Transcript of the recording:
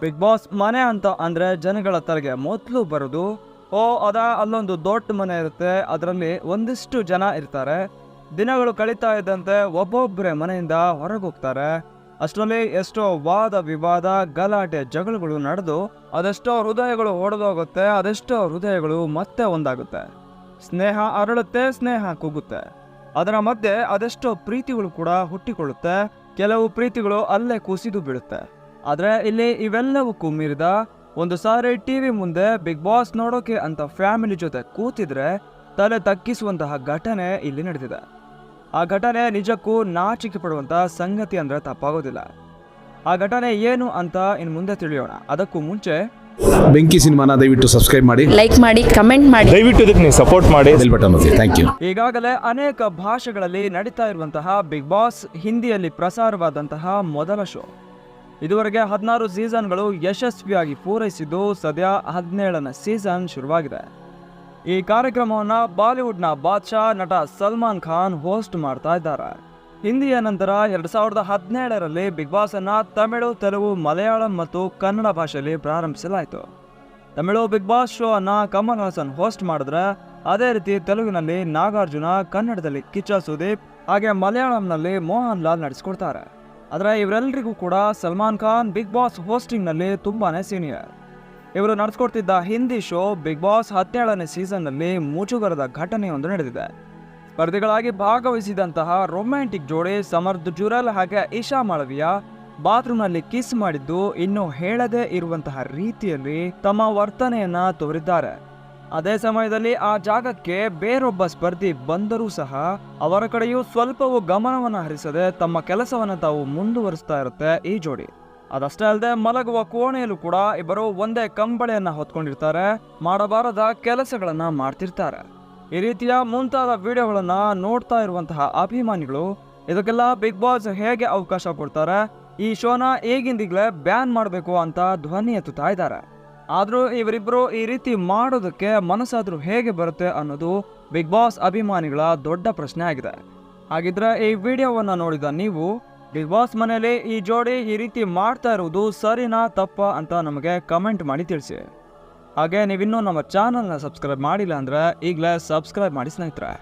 Big boss ಮನೆ ಅಂತ ಅಂದ್ರೆ ಜನಗಳ ತಲೆಗೆ ಮೊದಲು ಬರುದು. ಓ, ಅದ, ಅಲ್ಲೊಂದು ದೊಡ್ಡ ಮನೆ ಇರುತ್ತೆ. ಅದರಲ್ಲಿ ಒಂದಿಷ್ಟು ಜನ ಇರ್ತಾರೆ. ದಿನಗಳು ಕಳೀತಾ ಇದ್ದಂತೆ ಒಬ್ಬೊಬ್ಬರೇ ಮನೆಯಿಂದ ಹೊರಗೆ ಹೋಗ್ತಾರೆ ಅಷ್ಟರಲ್ಲಿ ಎಷ್ಟೋ ವಾದ ವಿವಾದ, ಗಲಾಟೆ, ಜಗಳಗಳು ನಡೆದು ಅದೆಷ್ಟೋ ಹೃದಯಗಳು ಹೊಡೆದೋಗುತ್ತೆ ಅದೆಷ್ಟೋ ಹೃದಯಗಳು ಮತ್ತೆ ಒಂದಾಗುತ್ತೆ. ಸ್ನೇಹ ಅರಳುತ್ತೆ, ಸ್ನೇಹ ಕುಗ್ಗುತ್ತೆ ಅದರ ಮಧ್ಯೆ ಅದೆಷ್ಟೋ ಪ್ರೀತಿಗಳು ಕೂಡ ಹುಟ್ಟಿಕೊಳ್ಳುತ್ತೆ. ಕೆಲವು ಪ್ರೀತಿಗಳು ಅಲ್ಲೇ ಕುಸಿದು ಬೀಳುತ್ತೆ. ಆದ್ರೆ ಇಲ್ಲಿ ಇವೆಲ್ಲವಕ್ಕೂ ಮೀರಿದ ಒಂದು ಸಾರಿ ಟಿವಿ ಮುಂದೆ ಬಿಗ್ ಬಾಸ್ ನೋಡೋಕೆ ಅಂತ ಫ್ಯಾಮಿಲಿ ಜೊತೆ ಕೂತಿದ್ರೆ ತಲೆ ತಕ್ಕಿಸುವಂತಹ ಘಟನೆ ಇಲ್ಲಿ ನಡೆದಿದೆ ಆ ಘಟನೆ ನಿಜಕ್ಕೂ ನಾಚಿಕೆ ಪಡುವಂತ ಸಂಗತಿ ಅಂದ್ರೆ ತಪ್ಪಾಗೋದಿಲ್ಲ. ಆ ಘಟನೆ ಏನು ಅಂತ ಇನ್ನು ಮುಂದೆ ತಿಳಿಯೋಣ. ಅದಕ್ಕೂ ಮುಂಚೆ ಬೆಂಕಿ ಸಿನಿಮಾನ ದಯವಿಟ್ಟು ಸಬ್ಸ್ಕ್ರೈಬ್ ಮಾಡಿ. ಲೈಕ್ ಮಾಡಿ ಕಮೆಂಟ್ ಮಾಡಿ. ದಯವಿಟ್ಟು ಇದಕ್ಕೆ ನೀವು ಸಪೋರ್ಟ್ ಮಾಡಿ. ಬೆಲ್ ಬಟನ್ ಒತ್ತಿ. ಥ್ಯಾಂಕ್ ಯು ಈಗಾಗಲೇ ಅನೇಕ ಭಾಷೆಗಳಲ್ಲಿ ನಡೀತಾ ಇರುವಂತಹ ಬಿಗ್ ಬಾಸ್ ಹಿಂದಿಯಲ್ಲಿ ಪ್ರಸಾರವಾದಂತಹ ಮೊದಲ ಶೋ ಇದುವರೆಗೆ ಹದಿನಾರು ಸೀಸನ್ಗಳು ಯಶಸ್ವಿಯಾಗಿ ಪೂರೈಸಿದ್ದು ಸದ್ಯ ಹದಿನೇಳನೇ ಸೀಸನ್ ಶುರುವಾಗಿದೆ. ಈ ಕಾರ್ಯಕ್ರಮವನ್ನು ಬಾಲಿವುಡ್ನ ಬಾದ್ಶಾ ನಟ ಸಲ್ಮಾನ್ ಖಾನ್ ಹೋಸ್ಟ್ ಮಾಡ್ತಾ ಇದ್ದಾರೆ. ಹಿಂದಿಯ ನಂತರ ಎರಡು ಸಾವಿರದ ಹದಿನೇಳರಲ್ಲಿ ಬಿಗ್ ಬಾಸ್ ಅನ್ನ ತಮಿಳು, ತೆಲುಗು, ಮಲಯಾಳಂ ಮತ್ತು ಕನ್ನಡ ಭಾಷೆಯಲ್ಲಿ ಪ್ರಾರಂಭಿಸಲಾಯಿತು. ತಮಿಳು ಬಿಗ್ ಬಾಸ್ ಶೋ ಅನ್ನ ಕಮಲ್ ಹಾಸನ್ ಹೋಸ್ಟ್ ಮಾಡಿದ್ರೆ ಅದೇ ರೀತಿ ತೆಲುಗಿನಲ್ಲಿ ನಾಗಾರ್ಜುನ, ಕನ್ನಡದಲ್ಲಿ ಕಿಚ್ಚ ಸುದೀಪ್, ಹಾಗೆ ಮಲಯಾಳಂನಲ್ಲಿ ಮೋಹನ್ ಲಾಲ್ ನಡೆಸ್ಕೊಡ್ತಾರೆ. ಆದರೆ ಇವರೆಲ್ಲರಿಗೂ ಕೂಡ ಸಲ್ಮಾನ್ ಖಾನ್ ಬಿಗ್ ಬಾಸ್ ಹೋಸ್ಟಿಂಗ್ನಲ್ಲಿ ತುಂಬಾ ಸೀನಿಯರ್. ಇವರು ನಡೆಸ್ಕೊಡ್ತಿದ್ದ ಹಿಂದಿ ಶೋ ಬಿಗ್ ಬಾಸ್ ಹದಿನೇಳನೇ ಸೀಸನ್ನಲ್ಲಿ ಮುಜುಗರದ ಘಟನೆಯೊಂದು ನಡೆದಿದೆ. ಸ್ಪರ್ಧಿಗಳಾಗಿ ಭಾಗವಹಿಸಿದಂತಹ ರೊಮ್ಯಾಂಟಿಕ್ ಜೋಡಿ ಸಮರ್ಥ ಜುರಲ್ ಹಾಗೆ ಇಶಾ ಮಾಳವಿಯ ಬಾತ್ರೂಮ್ನಲ್ಲಿ ಕಿಸ್ ಮಾಡಿದ್ದು ಇನ್ನೂ ಹೇಳದೇ ಇರುವಂತಹ ರೀತಿಯಲ್ಲಿ ತಮ್ಮ ವರ್ತನೆಯನ್ನ ತೋರಿದ್ದಾರೆ. ಅದೇ ಸಮಯದಲ್ಲಿ ಆ ಜಾಗಕ್ಕೆ ಬೇರೊಬ್ಬ ಸ್ಪರ್ಧಿ ಬಂದರೂ ಸಹ ಅವರ ಕಡೆಯೂ ಸ್ವಲ್ಪವೂ ಗಮನವನ್ನು ಹರಿಸದೆ ತಮ್ಮ ಕೆಲಸವನ್ನು ತಾವು ಮುಂದುವರಿಸ್ತಾ ಇರುತ್ತೆ ಈ ಜೋಡಿ. ಅದಷ್ಟೇ ಅಲ್ಲದೆ ಮಲಗುವ ಕೋಣೆಯಲ್ಲೂ ಕೂಡ ಇಬ್ಬರು ಒಂದೇ ಕಂಬಳಿಯನ್ನ ಹೊತ್ಕೊಂಡಿರ್ತಾರೆ, ಮಾಡಬಾರದ ಕೆಲಸಗಳನ್ನ ಮಾಡ್ತಿರ್ತಾರೆ. ಈ ರೀತಿಯ ಮುಂತಾದ ವಿಡಿಯೋಗಳನ್ನ ನೋಡ್ತಾ ಇರುವಂತಹ ಅಭಿಮಾನಿಗಳು, ಇದಕ್ಕೆಲ್ಲ ಬಿಗ್ ಬಾಸ್ ಹೇಗೆ ಅವಕಾಶ ಕೊಡ್ತಾರೆ, ಈ ಶೋನ ಈಗಿಂದೀಗಲೇ ಬ್ಯಾನ್ ಮಾಡಬೇಕು ಅಂತ ಧ್ವನಿ ಎತ್ತುತ್ತಾ ಇದ್ದಾರೆ. ಆದರೂ ಇವರಿಬ್ಬರು ಈ ರೀತಿ ಮಾಡೋದಕ್ಕೆ ಮನಸ್ಸಾದರೂ ಹೇಗೆ ಬರುತ್ತೆ ಅನ್ನೋದು ಬಿಗ್ ಬಾಸ್ ಅಭಿಮಾನಿಗಳ ದೊಡ್ಡ ಪ್ರಶ್ನೆ ಆಗಿದೆ. ಹಾಗಿದ್ರೆ ಈ ವಿಡಿಯೋವನ್ನ ನೋಡಿದ ನೀವು, ಬಿಗ್ ಬಾಸ್ ಮನೆಯಲ್ಲಿ ಈ ಜೋಡಿ ಈ ರೀತಿ ಮಾಡ್ತಾ ಇರುವುದು ಸರಿನಾ ತಪ್ಪ ಅಂತ ನಮಗೆ ಕಮೆಂಟ್ ಮಾಡಿ ತಿಳಿಸಿ. ಹಾಗೆ ನೀವಿನ್ನೂ ನಮ್ಮ ಚಾನಲ್ನ ಸಬ್ಸ್ಕ್ರೈಬ್ ಮಾಡಿಲ್ಲ ಅಂದರೆ ಈಗಲೇ ಸಬ್ಸ್ಕ್ರೈಬ್ ಮಾಡಿ ಸ್ನೇಹಿತರೆ.